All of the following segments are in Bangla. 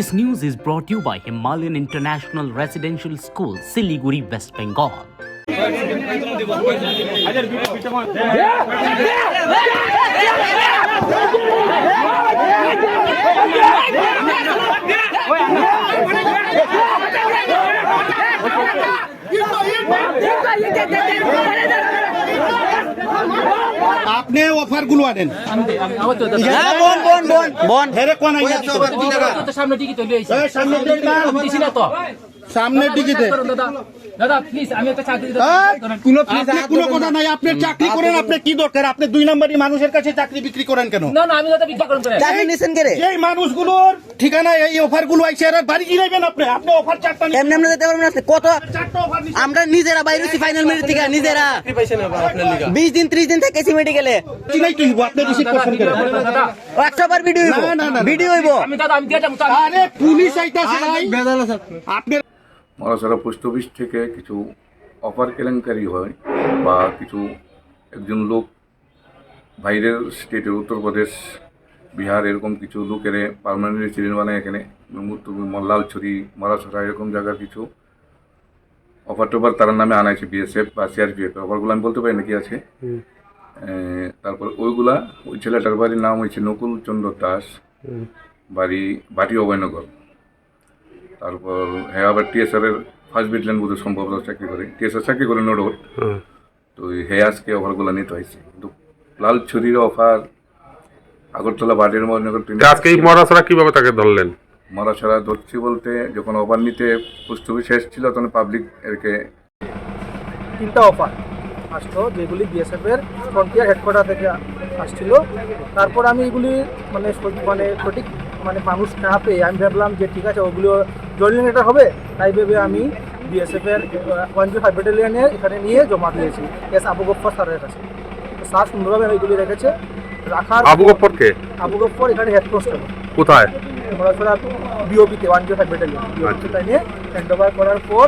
This news is brought to you by Himalayan International Residential School, Siliguri, West Bengal. আপনি অফারগুলো আনেন। হ্যাঁ, বোন বোন বোন বোন। হেরে কোন আইনা দিছে? সামনে টিকিট তৈরি হয়েছে। এই সামনে দিকে সামনের দিকে দাদা দাদা প্লিজ আমি একটা চাকরি দিতে এই, কোনো কথা নাই। আপনি চাকরি করেন আপনি কি দরকার? আপনি দুই নম্বরই মানুষের কাছে চাকরি বিক্রি করেন কেন? না না আমি দাদা বিক্রি করুন চাকরি নিছেন কে এই মানুষগুলোর ঠিকানা এই অফার আইছে এরা বাড়ি গিরাইবেন আপনি। আপনি অফার চারটা এমনি এমনি যেতে পারবেন না কত চারটা অফার নিছেন। আমরা নিজেরা বাইরে ফাইনাল মিনিট থেকে নিজেরা। বিশ দিন ত্রিশ দিন থেকেছি মেডিকেলে কি তুই আপনি রিসিভ করছেন কেন দাদা ভিডিও। ভিডিও হইব। আমি দাদা আমি দিয়ে যাব আরে পুলিশ আইতাছে ভাই। মহাসারা পোস্ট অফিস থেকে কিছু অফার কেলেঙ্কারি হয় বা কিছু একজন লোক বাইরের স্টেটের উত্তরপ্রদেশ বিহার এরকম কিছু লোকের পারমানেন্ট রেসিডেন্ট বানায় এখানে লালছড়ি মারাছড়া এরকম জায়গার কিছু অফার টফার তার নামে আনাইছে বিএসএফ বা সিআরপিএফ অফারগুলো আমি বলতে পারি না কি আছে তারপর ওইগুলা ওই ছেলেটার বাড়ির নাম হয়েছে নকুল চন্দ্র দাস বাড়ি বাটি অভয়নগর। তারপর হ্যাঁ আবার টিএসআর এর ফার্স্ট ব্যাটালিয়ন বোধ সম্ভবত চাকরি করে। টিএসআর চাকরি করে নোডোর তো এই হ্যাঁ আজকে অফারগুলো নিতে হয়েছে। কিন্তু লাল ছুরির অফার আগরতলা বাটের মহানগর আজকে এই মরাছড়া কীভাবে তাকে ধরলেন? মারাছড়া ধরছি বলতে যখন অফার নিতে পোস্ট অফিস এসেছিল তখন পাবলিক এরকে তিনটা অফার আসতো যেগুলি বিএসএফ এর ফ্রন্টিয়ার হেডকোয়ার্টার থেকে আসছিল। তারপর আমি এগুলি মানে মানে সঠিক মানে মানুষ না পেয়ে আমি ভাবলাম যে ঠিক আছে ওগুলো জয়েনিং লেটার হবে তাই ভেবে আমি বিএসএফ এর ওয়ান জিরো ফাইভ ব্যাটালিয়নের এখানে নিয়ে জমা দিয়েছি। এস আবু গফর স্যারের কাছে। স্যার সুন্দরভাবে এগুলি রেখেছে। রাখার আবু গফর কে? আবু গফর এখানে হেড কনস্টেবল কোথায়? ঘোরাফেরা বিওপিতে ওয়ান জিরো ফাইভ ব্যাটালিয়ন বিওপিতে তাই নিয়ে হ্যান্ড ওভার করার পর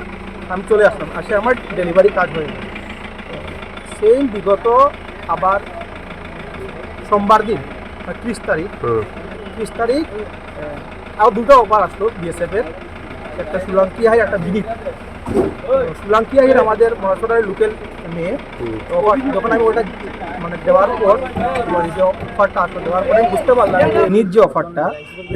আমি চলে আসলাম। আসে আমার ডেলিভারি কাজ হয়ে গেল। সেই বিগত আবার সোমবার দিন ত্রিশ তারিখ হুম। ত্রিশ তারিখ আরও দুটো অফার আসলো বিএসএফের একটা হাই, একটা বিনিত। হাইয়ের আমাদের মহাসরার লোকাল মেয়ে। তো যখন আমি ওটা মানে দেওয়ার পর যে অফারটা আসলো, দেওয়ার পরে বুঝতে পারলাম নিজ যে অফারটা,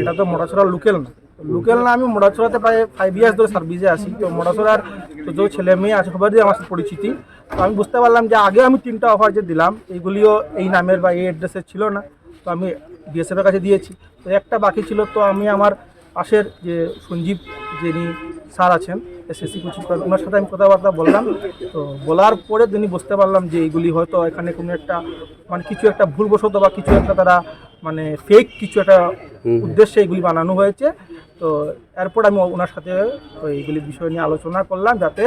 এটা তো মোটাছড়ার লোকাল না। লোকাল না, আমি মোটাছড়াতে প্রায় ফাইভ ইয়ার্স ধরে সার্ভিসে আছি। তো মোটাছড়ার তো যে ছেলে মেয়ে আছে সবারই আমার সাথে পরিচিতি। তো আমি বুঝতে পারলাম যে আগে আমি তিনটা অফার যে দিলাম এইগুলিও এই নামের বা এই অ্যাড্রেসের ছিল না। তো আমি বিএসএফের কাছে দিয়েছি। তো একটা বাকি ছিল তো আমি আমার পাশের যে সঞ্জীব যিনি স্যার আছেন এসএসসি কোচিং ওনার সাথে আমি কথাবার্তা বললাম। তো বলার পরে তিনি বুঝতে পারলাম যে এইগুলি হয়তো এখানে কোনো একটা মানে কিছু একটা ভুলবশত বা কিছু একটা তারা মানে ফেক কিছু একটা উদ্দেশ্যে এগুলি বানানো হয়েছে। তো এরপর আমি ওনার সাথে এইগুলি বিষয় নিয়ে আলোচনা করলাম যাতে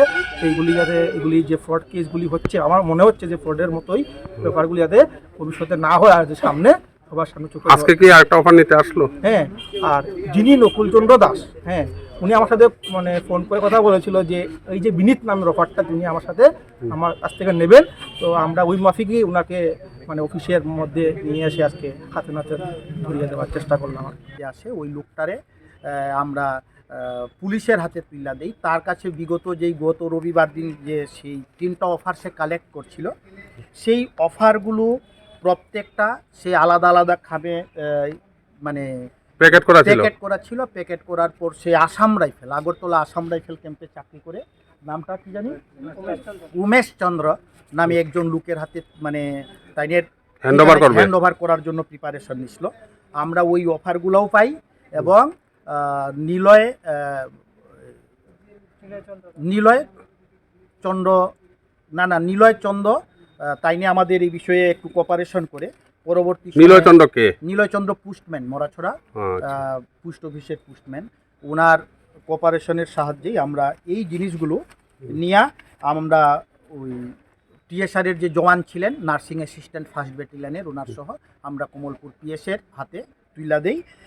এইগুলি যাতে এগুলি যে ফ্রড কেসগুলি হচ্ছে আমার মনে হচ্ছে যে ফ্রডের মতোই ব্যাপারগুলি যাতে ভবিষ্যতে না হয় আর সামনে সবার সামনে চোখে আজকে কি আরেকটা অফার নিতে আসলো? হ্যাঁ আর যিনি নকুলচন্দ্র দাস হ্যাঁ উনি আমার সাথে মানে ফোন করে কথা বলেছিল যে এই যে বিনীত নামের অফারটা তিনি আমার সাথে আমার কাছ থেকে নেবেন। তো আমরা ওই মাফিকই ওনাকে মানে অফিসের মধ্যে নিয়ে এসে আজকে হাতে নাতে ধরিয়ে দেওয়ার চেষ্টা করলাম। আর যে আসে ওই লোকটারে আমরা পুলিশের হাতে তুলে দেই। তার কাছে বিগত যেই গত রবিবার দিন যে সেই তিনটা অফার সে কালেক্ট করছিল সেই অফারগুলো প্রত্যেকটা সে আলাদা আলাদা খামে মানে প্যাকেট করা ছিল? প্যাকেট করা ছিল প্যাকেট করার পর সে আসাম রাইফেল আগরতলা আসাম রাইফেল ক্যাম্পে চাকরি করে। নামটা কি জানি? উমেশ চন্দ্র নামে একজন লোকের হাতে মানে তাইনের হ্যান্ড ওভার করবে। হ্যান্ড ওভার করার জন্য প্রিপারেশন নিছিল। আমরা ওই অফারগুলোও পাই এবং নিলয় নিলয় চন্দ্র না না নিলয় চন্দ্র তাই নিয়ে আমাদের এই বিষয়ে একটু কোপারেশন করে পরবর্তী সময়ে- নিলয় চন্দ্র কে নিলয় চন্দ্র পুস্টম্যান মরাছড়া আচ্ছা। পোস্ট অফিসের পোস্টম্যান ওনার কোপারেশনের সাহায্যেই আমরা এই জিনিসগুলো নিয়ে আমরা ওই টিএসআরের যে জওয়ান ছিলেন নার্সিং অ্যাসিস্ট্যান্ট ফার্স্ট ব্যাটালিয়নের ওনার সহ আমরা কমলপুর পিএসের হাতে তুইলা দেই।